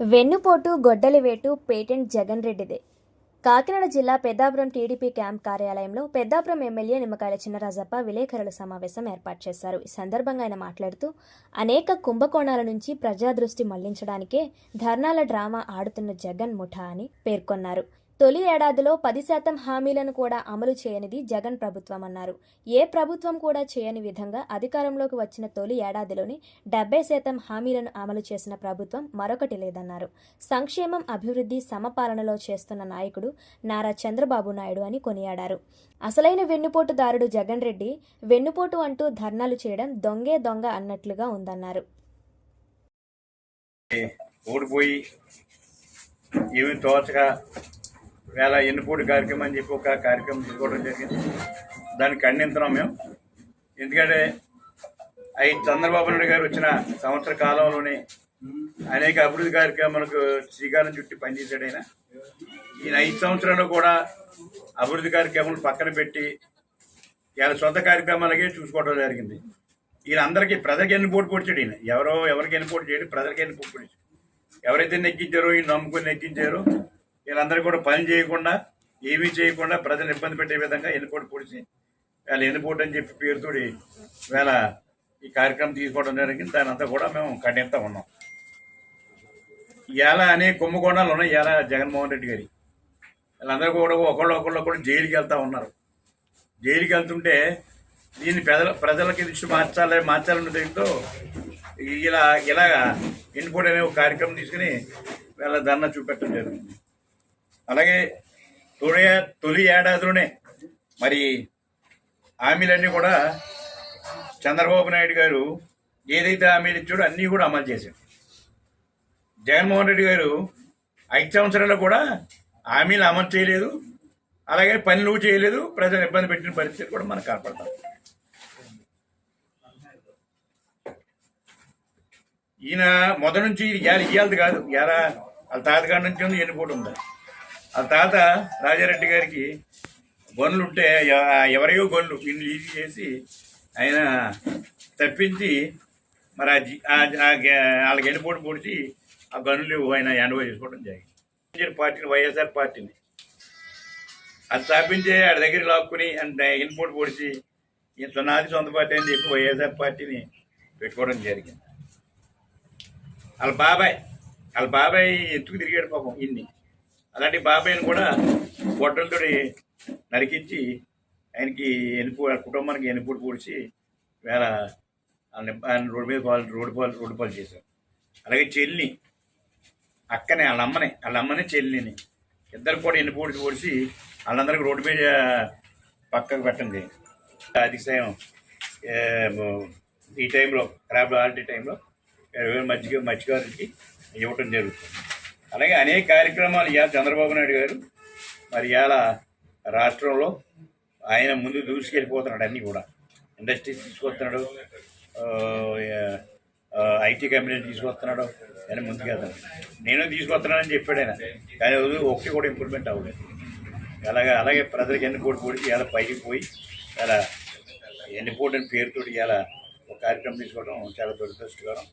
వెన్నుపోటు గొడ్డలివేటు పేటెంట్ జగన్ రెడ్డిదే. కాకినాడ జిల్లా పెద్దాపురం టీడీపీ క్యాంప్ కార్యాలయంలో పెద్దాపురం ఎమ్మెల్యే నిమ్మకాయల చిన్నరాజప్ప విలేకరుల సమావేశం ఏర్పాటు చేశారు. ఈ సందర్భంగా ఆయన మాట్లాడుతూ అనేక కుంభకోణాల నుంచి ప్రజా దృష్టి మళ్ళించడానికే ధర్నాల డ్రామా ఆడుతున్న జగన్ ముఠా అని పేర్కొన్నారు. తొలి ఏడాదిలో పది శాతం హామీలను కూడా అమలు చేయనిది జగన్ ప్రభుత్వం అన్నారు. ఏ ప్రభుత్వం కూడా చేయని విధంగా అధికారంలోకి వచ్చిన తొలి ఏడాదిలోని డెబ్బై శాతం హామీలను అమలు చేసిన ప్రభుత్వం మరొకటి లేదన్నారు. సంక్షేమం అభివృద్ధి సమపాలనలో చేస్తున్న నాయకుడు నారా చంద్రబాబు నాయుడు అని కొనియాడారు. అసలైన వెన్నుపోటుదారుడు జగన్ రెడ్డి వెన్నుపోటు అంటూ ధర్నాలు చేయడం దొంగే దొంగ అన్నట్లుగా ఉందన్నారు. ఓడిపోయి ఏమి తోచక వేళ ఎన్నిపోటు కార్యక్రమం అని చెప్పి ఒక కార్యక్రమం తీసుకోవడం జరిగింది. దాన్ని ఖండిస్తున్నాం మేము. ఎందుకంటే అవి చంద్రబాబు నాయుడు గారు వచ్చిన సంవత్సర కాలంలోనే అనేక అభివృద్ధి కార్యక్రమాలకు శ్రీకారం చుట్టి పనిచేశాడు ఆయన. ఈయన ఐదు సంవత్సరాలు కూడా అభివృద్ధి కార్యక్రమాలు పక్కన పెట్టి ఇలా సొంత కార్యక్రమాలకే చూసుకోవడం జరిగింది. ఈయన అందరికీ ప్రజలకు ఎన్ని పోటీ పొడిచాడు ఈయన? ఎవరో ఎవరికి ఎన్ని పోటీ చేయడు ప్రజలకు ఎన్ని పోటీ పొడిచాడు? ఎవరైతే నెగ్గించారో ఈయన నమ్ముకొని నెగ్గించారో. వీళ్ళందరూ కూడా పని చేయకుండా ఏమీ చేయకుండా ప్రజలు ఇబ్బంది పెట్టే విధంగా ఎన్నిపోటు పొడిచి వీళ్ళ ఎన్నిపోటు అని చెప్పి పేరుతోటి వేళ ఈ కార్యక్రమం తీసుకోవడం జరిగింది. దాని అంతా కూడా మేము ఖండిస్తూ ఉన్నాం. ఎలా అనే కుంభకోణాలు ఉన్నాయి. ఎలా జగన్మోహన్ రెడ్డి గారి. వీళ్ళందరూ కూడా ఒకళ్ళు ఒకళ్ళు కూడా జైలుకి వెళ్తూ ఉన్నారు. జైలుకి వెళ్తుంటే దీన్ని ప్రజల ప్రజలకి దృష్టి మార్చాలి మార్చాలన్న దీంతో ఇలా ఇలాగా ఇన్పుట్ అనే ఒక కార్యక్రమం తీసుకుని వీళ్ళ ధర్నా చూపెట్టడం జరిగింది. అలాగే తొలి తొలి ఏడాదిలోనే మరి హామీలన్నీ కూడా చంద్రబాబు నాయుడు గారు ఏదైతే హామీలు ఇచ్చాడో అన్నీ కూడా అమలు చేశాడు జగన్మోహన్ రెడ్డి గారు ఐదు సంవత్సరాల్లో కూడా హామీలు అమలు చేయలేదు. అలాగే పనులు చేయలేదు. ప్రజలు ఇబ్బంది పెట్టిన పరిస్థితి కూడా మనకు కనపడతాం ఈయన మొదటి నుంచి ఇవాళ ఇవ్వాలి కాదు. ఎలా వాళ్ళ తాతగారి నుంచి ఉంది ఎన్నిపోటు ఉంది? ఆ తాత రాజారెడ్డి గారికి గొన్నులు ఉంటే ఎవ- ఎవరియో గొన్నులు ఇన్ని ఈజీ చేసి ఆయన తప్పించి మరి ఆ జి- వాళ్ళకి ఎన్నిపోటు పొడిచి ఆ గనులు ఆయన ఎండవ చేసుకోవడం జరిగింది. పార్టీని వైఎస్ఆర్ పార్టీని. అది స్థాపించే ఆడి దగ్గర లాక్కుని అంటే ఇన్పుట్ పొడిచి ఇంత నాది సొంత పార్టీ అని చెప్పి వైఎస్ఆర్ పార్టీని పెట్టుకోవడం జరిగింది. వాళ్ళ బాబాయ్ వాళ్ళ బాబాయ్ ఎత్తుకు తిరిగాడు పాపం ఇన్ని? అలాంటి బాబాయ్ని కూడా గొడ్డలతో నరికించి ఆయనకి ఎనుపు కుటుంబానికి ఎనుపుడు పూడ్చి వేళ ఆయన రోడ్డు మీద పాలు రోడ్డు పాలు రోడ్డు పాలు చేశారు. అలాగే చెల్లిని అక్కనే వాళ్ళ అమ్మనే వాళ్ళ అమ్మనే చెల్లిని. ఇద్దరు కూడా ఎన్ని పొడిచి పొడిచి వాళ్ళందరికీ రోడ్డు మీద పక్కకు పెట్టండి అతిశయం సమయం ఈ టైంలో క్రాబ్ ఆల్టీ టైంలో ఇరవై వేలు మజ్జిగ మజ్జిగారికి ఇవ్వటం జరుగుతుంది. అలాగే అనేక కార్యక్రమాలు ఇవాళ చంద్రబాబు నాయుడు గారు మరి ఇవాళ రాష్ట్రంలో ఆయన ముందు దూసుకెళ్ళిపోతున్నాడు అన్నీ కూడా. ఇండస్ట్రీస్ తీసుకొస్తున్నాడు ఐటీ కంపెనీలు తీసుకొస్తున్నాడు అని ముందుకెళ్తాను నేను తీసుకొస్తున్నానని చెప్పాడు ఆయన. కానీ ఒకటి కూడా ఇంప్రూవ్మెంట్ అవ్వలేదు. అలాగే అలాగే ప్రజలకు ఎన్ని కోటి కోడికి ఇలా పైకి పోయి ఇలా ఎన్ని కోటి అని పేరుతోటి ఇలా ఒక కార్యక్రమం తీసుకోవడం చాలా దురదృష్టకరం.